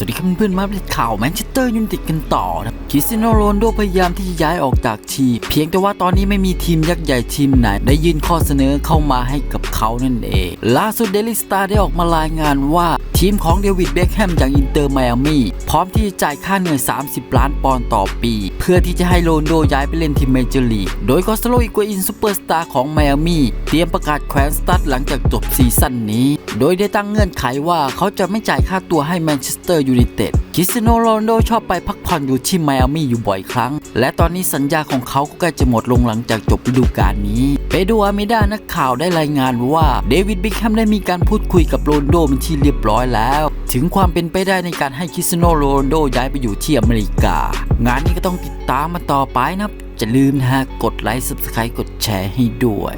สวัสดีครับเพื่อนๆมาเป็นข่าวแมนเชสเตอร์ยูไนเต็ดกันต่อนะคริสเตียโนโรนลโดพยายามที่จะย้ายออกจากทีมเพียงแต่ว่าตอนนี้ไม่มีทีมยักษ์ใหญ่ทีมไหน ได้ยื่นข้อเสนอเข้ามาให้กับเขานั่นเอง ล่าสุดเดลิสตาได้ออกมารายงานว่าทีมของเดวิดเบคแฮมจากอินเตอร์ไมอามี่พร้อมที่จะจ่ายค่าเหนื่อย 30 ล้านปอนด์ต่อปี เพื่อที่จะให้โรนลโดย้ายไปเล่นทีมเมเจอร์ลีก โดยกอสโลอีกัวอินซูเปอร์สตาร์ของไมอามี่เตรียมประกาศแขวนสตัดหลังจากจบซีซั่นนี้ โดยได้ตั้งเงื่อนไขว่าเขาจะไม่จ่ายค่าตัวให้แมนเชสเตอร์ยูไนเต็ดคริสเตียโนโรนโดชอบไปพักผ่อนอยู่ที่ไมอามี่อยู่บ่อยครั้ง และตอนนี้สัญญาของเขาก็ใกล้จะหมดลงหลังจากจบฤดูกาลนี้เปโดอามิดานักข่าวได้รายงานว่าเดวิดบิคแฮมได้มีการพูดคุยกับโรนโดเป็นที่เรียบร้อยแล้ว ถึงความเป็นไปได้ในการให้คริสเตียโนโรนโดย้ายไปอยู่ที่อเมริกา งานนี้ก็ต้องติดตามมาต่อไปนะครับอย่าลืมนะฮะกดไลค์ subscribe กดแชร์ให้ด้วย